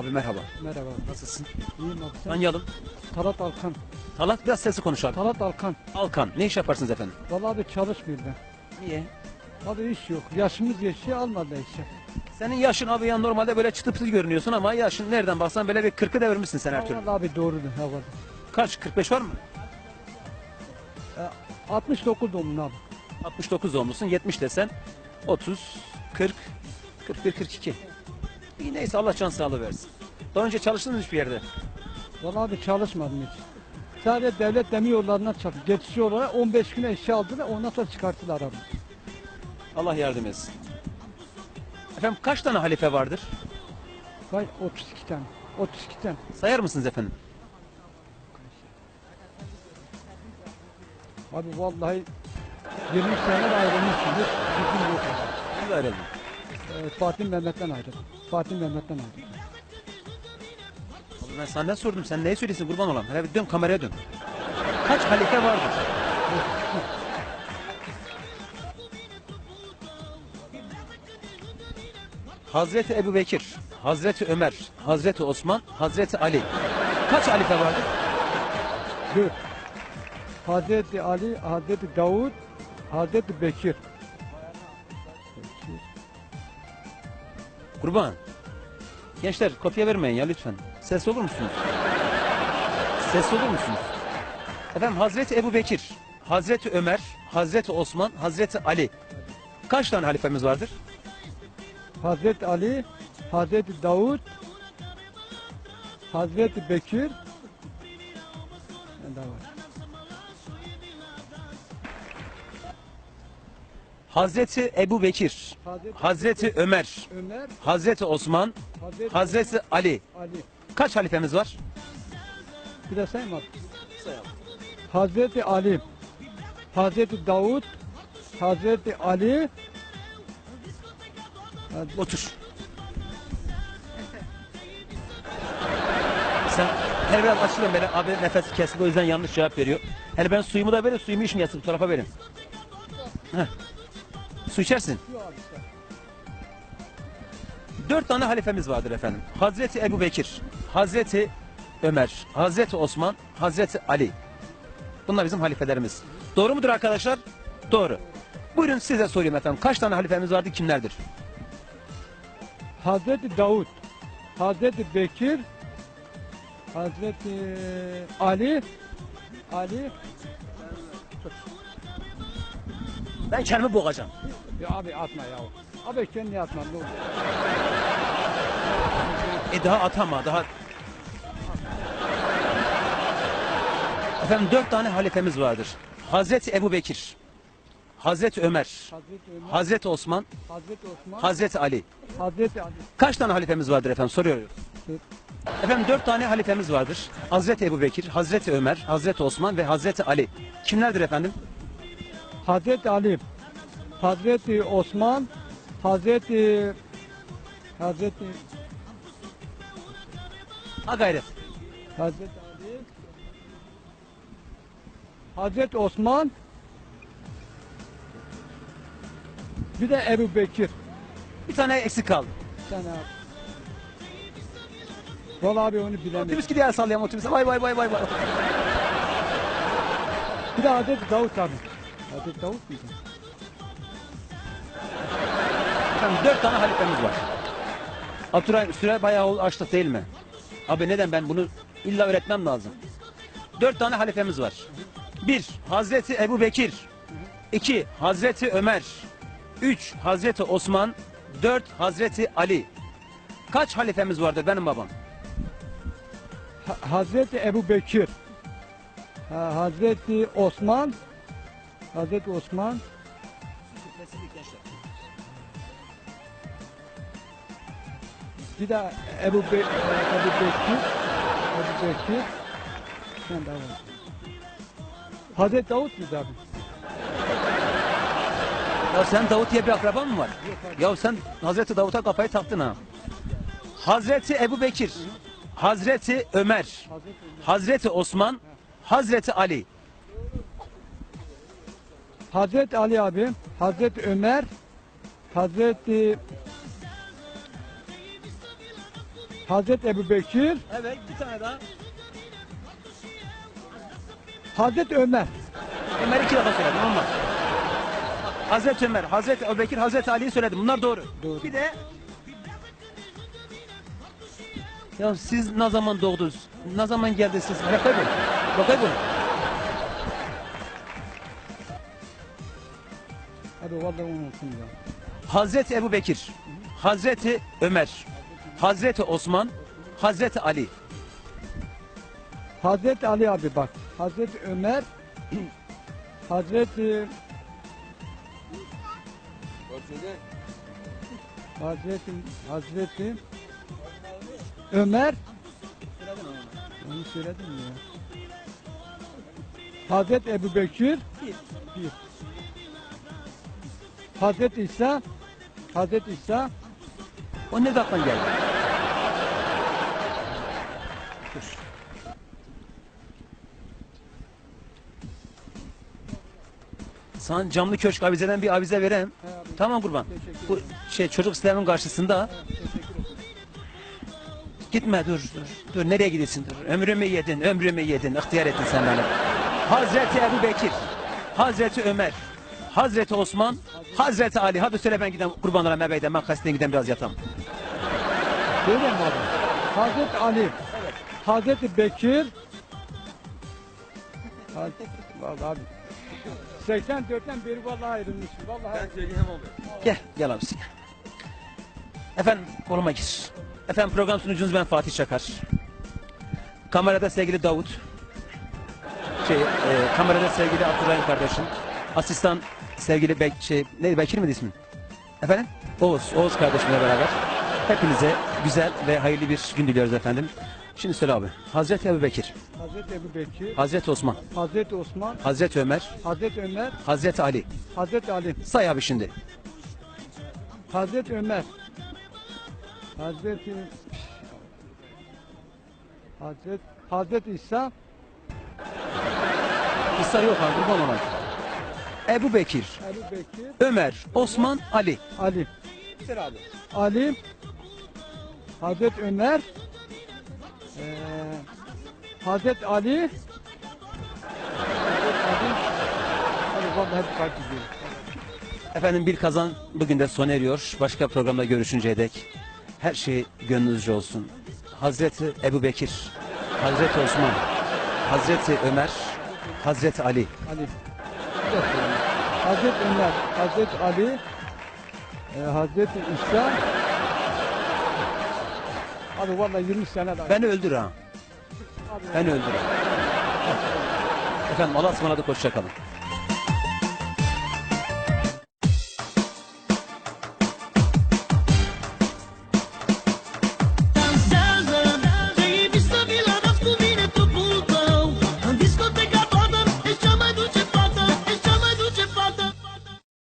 Abi merhaba. Merhaba. Nasılsın? İyiyim abi sen? Tanıyalım. Talat Alkan. Talat biraz sesli konuş abi. Talat Alkan. Alkan. Ne iş yaparsınız efendim? Vallahi abi çalışmıyor ben. Niye? Abi iş yok. Yaşımız geçti almadı işe. Senin yaşın abi ya normalde böyle çıtı pıtı görünüyorsun ama yaşın nereden baksan böyle bir 40'ı devirmişsin sen her türlü. Vallahi abi doğrudur. Ha var. Kaç? 45 var mı? 69 doğumlu abi. 69 doğumlusun. 70 desen 30, 40, 41, 42. İyi neyse Allah can sağlığı versin. Daha önce çalıştınız mı hiçbir yerde? Vallahi abi çalışmadım hiç. Sadece devlet demir yollarına çalıştım. Geçici olarak 15 güne işe aldılar ondan sonra çıkarttılar abi. Allah yardım etsin. Efendim kaç tane halife vardır? Vay 32 tane. 32 tane. Sayar mısınız efendim? Abi vallahi 20 sene ayrılmışsınız. Bizim yok. Kimle ayrıldın? Ee, Fatih Mehmet'ten ayrıldım. Fatih Mehmet'ten. Abi ben senden sordum. Sen neyi söylüyorsun kurban olam? Hele bir dön kameraya dön. Kaç halife vardır? Hazreti Ebu Bekir, Hazreti Ömer, Hazreti Osman, Hazreti Ali. Kaç halife vardır? 4. Hazreti Ali, Hazreti Davud, Hazreti Bekir. Kurban. Gençler kopya vermeyin ya lütfen. Ses olur musunuz? Ses olur musunuz? Efendim Hazreti Ebu Bekir, Hazreti Ömer, Hazreti Osman, Hazreti Ali. Kaç tane halifemiz vardır? Hazreti Ali, Hazreti Davud, Hazreti Bekir. Ne daha var? Hazreti Ebu Bekir, Hazreti, Hazreti Ömer, Ömer, Hazreti Osman, Hazreti, Hazreti Ali. Ali. Kaç halifemiz var? Bir de sayayım abi. Hazreti Ali, Hazreti Davud, Hazreti Ali, Hazreti- Otur. Sen her biraz açılın beni. Abi nefes kesik o yüzden yanlış cevap veriyor. Hele ben suyumu da verin, suyumu içmeyesin bu tarafa verin. Heh. Su içersin. Dört tane halifemiz vardır efendim. Hazreti Ebu Bekir, Hazreti Ömer, Hazreti Osman, Hazreti Ali. Bunlar bizim halifelerimiz. Doğru mudur arkadaşlar? Doğru. Buyurun size sorayım efendim. Kaç tane halifemiz vardı, kimlerdir? Hazreti Davud, Hazreti Bekir, Hazreti Ali, Ali, Ben kendimi boğacağım. Ya abi atma ya. Abi kendi atma ne olur. E daha atama daha. Efendim dört tane halifemiz vardır. Hazreti Ebu Bekir, Hazreti Ömer, Hazreti Ömer, Hazreti Osman, Hazreti Osman, Hazreti Ali. Hazreti Ali. Kaç tane halifemiz vardır efendim soruyoruz. Dört. Efendim dört tane halifemiz vardır. Hazreti Ebu Bekir, Hazreti Ömer, Hazreti Osman ve Hazreti Ali. Kimlerdir efendim? Hazreti Ali, Hazreti Osman, Hazreti Hazreti Ha gayret. Hazreti Ali, Hazreti Osman, bir de Ebu Bekir. Bir tane eksik kaldı. Sen abi. Vallahi abi onu bilemedim. Otobüs gidiyor el sallayalım otobüse. Vay vay vay vay vay. Bir de Hazreti Davut abi. Hazreti Davut muydu? Efendim dört tane halifemiz var. Abdurrahim süre bayağı açtık değil mi? Abi neden ben bunu illa öğretmem lazım. Dört tane halifemiz var. Bir, Hazreti Ebu Bekir. İki, Hazreti Ömer. Üç, Hazreti Osman. Dört, Hazreti Ali. Kaç halifemiz vardır benim babam? Ha- Hazreti Ebu Bekir. Ha, Hazreti Osman. Hazreti Osman. Bir de Ebu, Be Ebu Bekir. Ebu Bekir. Sen daha var. Hazreti Davut muydu abi? Ya sen Davut diye bir akraban mı var? Ya sen Hazreti Davut'a kafayı taktın ha. Hazreti Ebu Bekir. Hazreti Ömer. Hazreti Osman. Hazreti Ali. Hazreti Ali abi. Hazreti Ömer. Hazreti Hazreti Ebu Bekir, Evet bir tane daha. Hazreti Ömer. Ömer iki defa söyledim olmaz. Hazreti Ömer, Hazreti Ebubekir, Hazreti Ali'yi söyledim. Bunlar doğru. Doğru. Bir de ya siz ne zaman doğdunuz? Ne zaman geldiniz siz? Bakay bunu. Bakay bunu. Hadi vallahi unuttum ya. Hazreti Ebubekir, Hazreti Ömer, Hazreti Osman, Hazreti Ali. Hazreti Ali abi bak. Hazreti Ömer, Hazreti Hazreti Hazreti Ömer Onu söyledim ya? Hazreti Ebu Bekir bir. Hazreti İsa Hazreti İsa O ne aklına geldi? Sana camlı köşk avizeden bir avize abi. Tamam kurban. Bu şey çocuk sistemin karşısında. Gitme dur dur. Dur nereye gidiyorsun dur. Ömrümü yedin, ömrümü yedin. İhtiyar ettin sen beni. Hazreti Ebu Bekir, Hazreti Ömer, Hazreti Osman, Hazreti Ali. Hadi söyle ben gideyim kurbanlara mebeyden. Ben kastine gideyim biraz yatam. Söyleyeyim mi abi? Hazreti Ali. Hazreti Bekir. Hazreti, vallahi abi. 84'ten beri vallahi ayrılmış. Vallahi Gel, gel abisi gel. Efendim koluma gir. Efendim program sunucunuz ben Fatih Çakar. Kamerada sevgili Davut. Şey, e, kamerada sevgili Abdurrahim kardeşim. Asistan sevgili Bek, şey, neydi Bekir miydi ismin? Efendim? Oğuz, Oğuz kardeşimle beraber. Hepinize güzel ve hayırlı bir gün diliyoruz efendim. Şimdi söyle abi. Hazreti Ebu Bekir, Hazreti Ebu Bekir, Hazreti Osman, Hazreti Osman, Hazreti Ömer, Hazreti Ömer, Hazreti Ali. Hazreti Ali, Say abi şimdi. Hazreti Ömer, Hazreti Hazreti Hazreti İsa, İsa yok abi kurban olan. Ebu Bekir, Ebu Bekir, Ömer, Osman, Ali. Ali, Söyle abi. Ali, Hazreti Ömer, eee Hazreti Ali. Efendim bir kazan bugün de sona eriyor. Başka programda görüşünceye dek her şey gönlünüzce olsun. Hazreti Ebu Bekir, Hazreti Osman, Hazreti Ömer, Hazreti Ali. Ali. Hazreti Ömer, Hazreti Ali, e, Hazreti İsa. Abi vallahi 20 sene daha. Beni öldür ha. Beni öldür. Efendim Allah'a ısmarladık hoşçakalın.